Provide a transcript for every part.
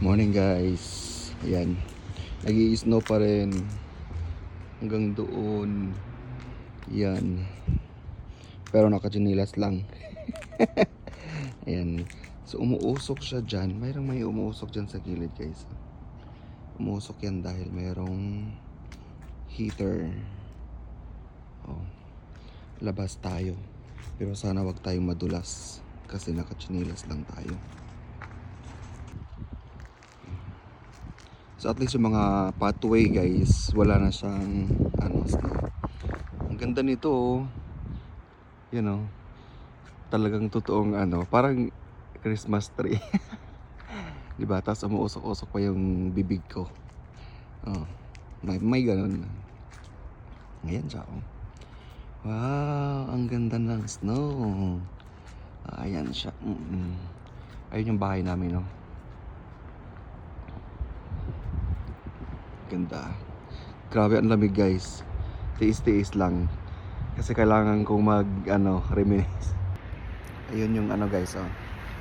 Morning guys. Ayan. nag snow pa rin. Hanggang doon. Yan. Pero nakachinilas lang. Ayan. So umuusok siya dyan. Mayroong may umuusok dyan sa gilid guys. Umuusok yan dahil mayroong heater. Oh. Labas tayo. Pero sana wag tayong madulas. Kasi nakachinilas lang tayo. So at least yung mga pathway guys, wala na siyang ano. Ang ganda nito oh. You know, talagang totoong ano, parang Christmas tree. 'Di ba? Tapos umuusok-usok pa yung bibig ko. Oh. May, may ganun. Ayan siya oh. Wow, ang ganda ng snow. Ayan siya. Mm-mm. Ayun yung bahay namin, no. Ganda. Grabe ang lamig, guys. Tiis-tiis lang. Kasi kailangan kong mag, ano, reminisce. Ayun yung ano, guys, oh.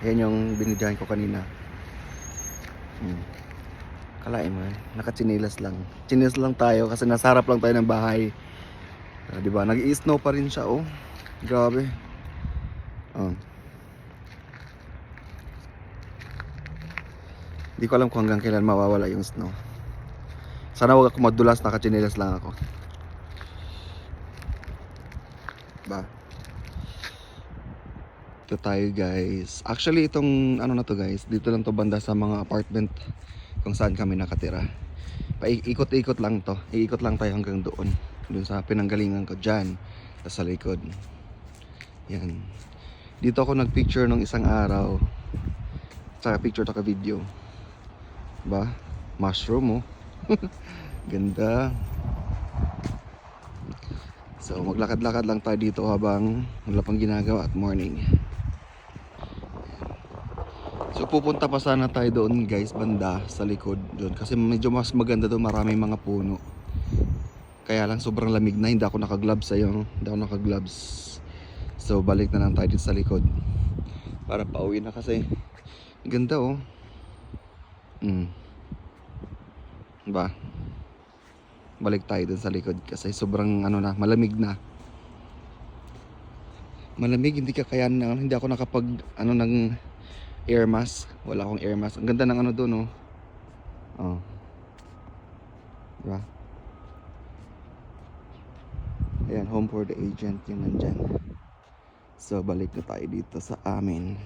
Ayan yung binidyahan ko kanina. Hmm. Kalain mo, eh. nakachinilas lang. Chinilas lang tayo kasi nasarap lang tayo ng bahay. Ah, 'di ba? Nag-i-snow pa rin siya, oh. Grabe. Oh. Hindi ko alam kung hanggang kailan mawawala yung snow. Sana wag ako madulas, nakachinelas lang ako. Ba? Ito tayo guys. Actually itong ano na to guys, dito lang to banda sa mga apartment kung saan kami nakatira. Paikot-ikot lang to. Iikot lang tayo hanggang doon. Doon sa pinanggalingan ko dyan. Sa likod. Yan. Dito ako nagpicture nung isang araw. Tsaka picture tsaka video. Ba? Mushroom oh. Ganda. So maglakad-lakad lang tayo dito habang wala pang ginagawa at morning. So pupunta pa sana tayo doon guys banda sa likod doon kasi medyo mas maganda doon maraming mga puno. Kaya lang sobrang lamig na hindi ako naka-gloves ayo, hindi ako naka-gloves. So balik na lang tayo dito sa likod. Para pauwi na kasi. Ganda oh. Mm. Ba? Balik tayo dun sa likod kasi sobrang ano na, malamig na. Malamig, hindi ka kaya na, hindi ako nakapag ano ng air mask. Wala akong air mask. Ang ganda ng ano doon, oh. Oh. Diba? Ayan, home for the agent yung nandyan. So, balik na tayo dito sa amin.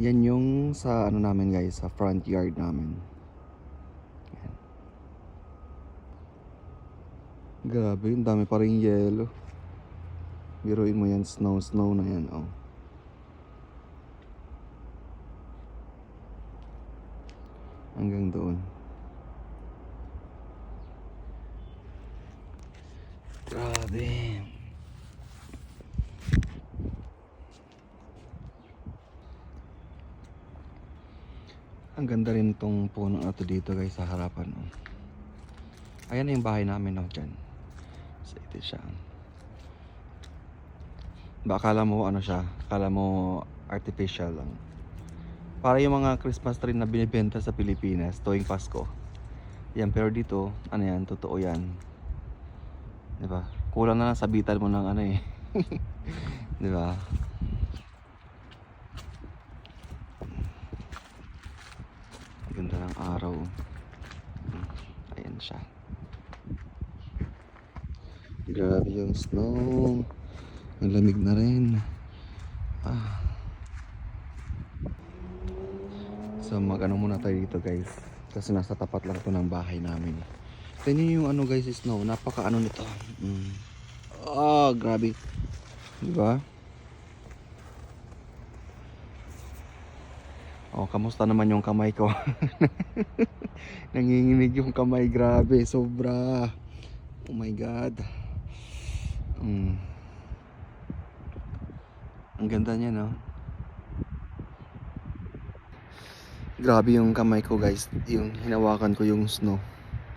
Yan yung sa ano namin guys, sa front yard namin. Ayan. Grabe, yung dami pa rin yelo. Biruin mo yan, snow, snow na yan, oh. Hanggang doon. Grabe. Ang ganda rin tong puno na to dito guys sa harapan. Oh. Ayan na yung bahay namin oh, dyan. Ito siya. Ba akala mo ano siya? Akala mo artificial lang. Para yung mga Christmas tree na binibenta sa Pilipinas tuwing Pasko. Yan, pero dito, ano yan, totoo yan. 'Di ba? Kulang na lang sabitan mo ng ano eh. 'Di ba? Ganda ng araw. Ayan siya. Grabe yung snow. Ang lamig na rin. Ah. So mag-ano muna tayo dito guys. Kasi nasa tapat lang to ng bahay namin. Tingnan yung ano guys snow. Napaka ano nito. Mm. Ah, grabe. Di? Oh, kamusta naman yung kamay ko? Nanginginig yung kamay, grabe, sobra. Oh my god. Mm. Ang ganda niya, no? Grabe yung kamay ko, guys. Yung hinawakan ko yung snow.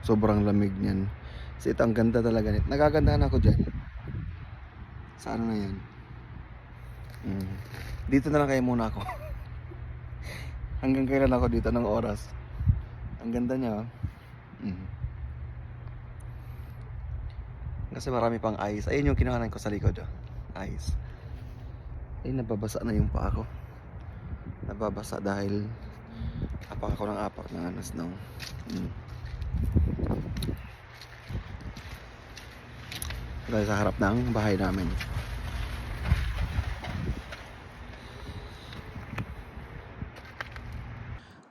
Sobrang lamig niyan. Kasi ito, ang ganda talaga nito. Nagagandahan ako dyan. Sa ano na yan? Mm. Dito na lang kayo muna ako. Hanggang kailan ako dito ng oras. Ang ganda niya. oh. Mm. Kasi marami pang ice. Ayun yung kinuhanan ko sa likod. Oh. Ice. Ay, nababasa na yung paa ko. Nababasa dahil apak ako ng apak ng ano, snow. Mm. Dahil sa harap ng bahay namin.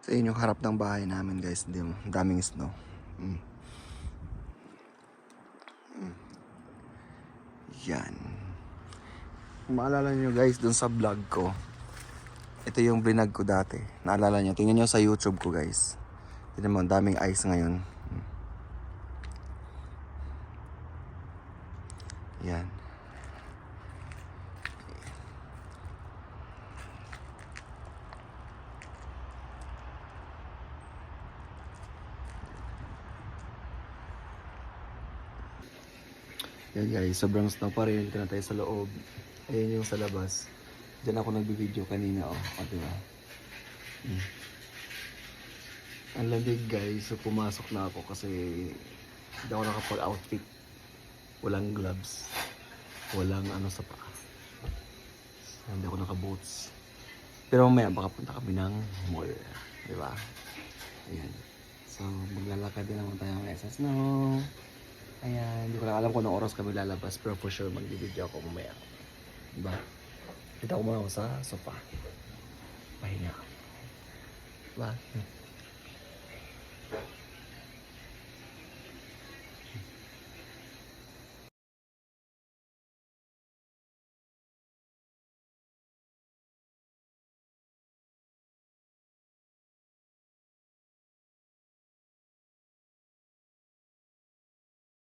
So yun yung harap ng bahay namin guys. Daming snow. Mm. Yan. Maalala nyo guys dun sa vlog ko. Ito yung blinag ko dati. Naalala nyo. Tingnan nyo sa YouTube ko guys. Tingnan mo, daming ice ngayon. Mm. Yan. Yan guys, sobrang snow pa rin. Dito na tayo sa loob. Ayan yung sa labas. Diyan ako nagbibideo kanina oh. O, diba? Hmm. Ang lamig guys. So pumasok na ako kasi hindi ako nakapag-outfit. Walang gloves. Walang ano sa paa. So, hindi ako naka-boots. Pero mamaya baka punta kami ng mall. Diba? Ayan. So maglalakad din naman tayo ngayon sa snow. Ayan, hindi ko lang alam kung anong oras kami lalabas pero for sure mag-video ako mamaya. Diba? Kita ko muna ako sa sofa. Pahinga. Diba?